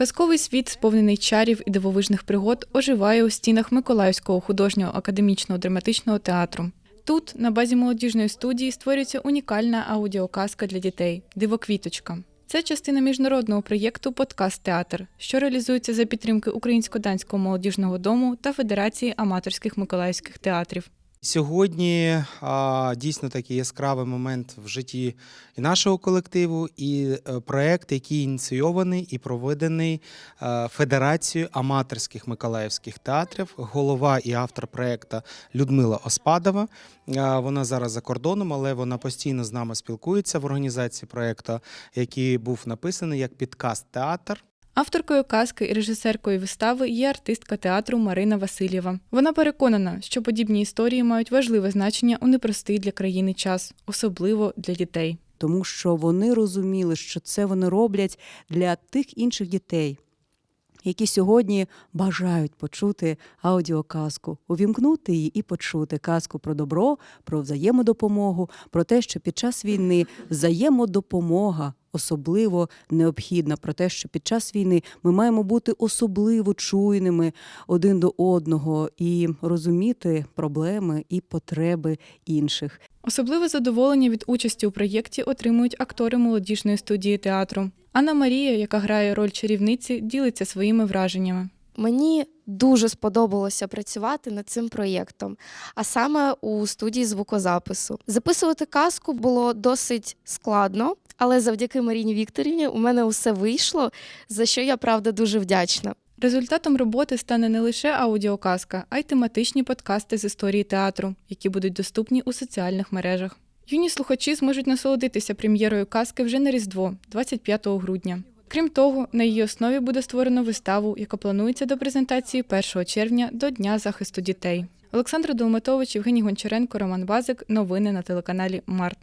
Казковий світ, сповнений чарів і дивовижних пригод, оживає у стінах Миколаївського художнього академічного драматичного театру. Тут, на базі молодіжної студії, створюється унікальна аудіоказка для дітей Дивоквіточка. Це частина міжнародного проєкту Подкаст Театр, що реалізується за підтримки Українсько-данського молодіжного дому та Федерації аматорських миколаївських театрів. Сьогодні а, дійсно такий яскравий момент в житті і нашого колективу, і е, проект, який ініційований і проведений е, Федерацією аматорських миколаївських театрів. Голова і автор проекту Людмила Оспадова. Е, Вона зараз за кордоном, але вона постійно з нами спілкується в організації проекту, який був написаний як підкаст театр. Авторкою казки і режисеркою вистави є артистка театру Марина Васильєва. Вона переконана, що подібні історії мають важливе значення у непростий для країни час, особливо для дітей. тому що вони розуміли, що це вони роблять для тих інших дітей, які сьогодні бажають почути аудіоказку, увімкнути її і почути казку про добро, про взаємодопомогу, про те, що під час війни взаємодопомога. Особливо необхідна про те, що під час війни ми маємо бути особливо чуйними один до одного і розуміти проблеми і потреби інших. Особливе задоволення від участі у проєкті отримують актори молодіжної студії театру. Анна Марія, яка грає роль чарівниці, ділиться своїми враженнями. Мені дуже сподобалося працювати над цим проєктом, а саме у студії звукозапису. Записувати казку було досить складно, але завдяки Маріні Вікторівні у мене усе вийшло, за що я правда дуже вдячна. Результатом роботи стане не лише аудіоказка, а й тематичні подкасти з історії театру, які будуть доступні у соціальних мережах. Юні слухачі зможуть насолодитися прем'єрою казки вже на Різдво, 25 грудня. Крім того, на її основі буде створено виставу, яка планується до презентації 1 червня до Дня захисту дітей. Олександр Долматович, Євгеній Гончаренко, Роман Базик. Новини на телеканалі Март.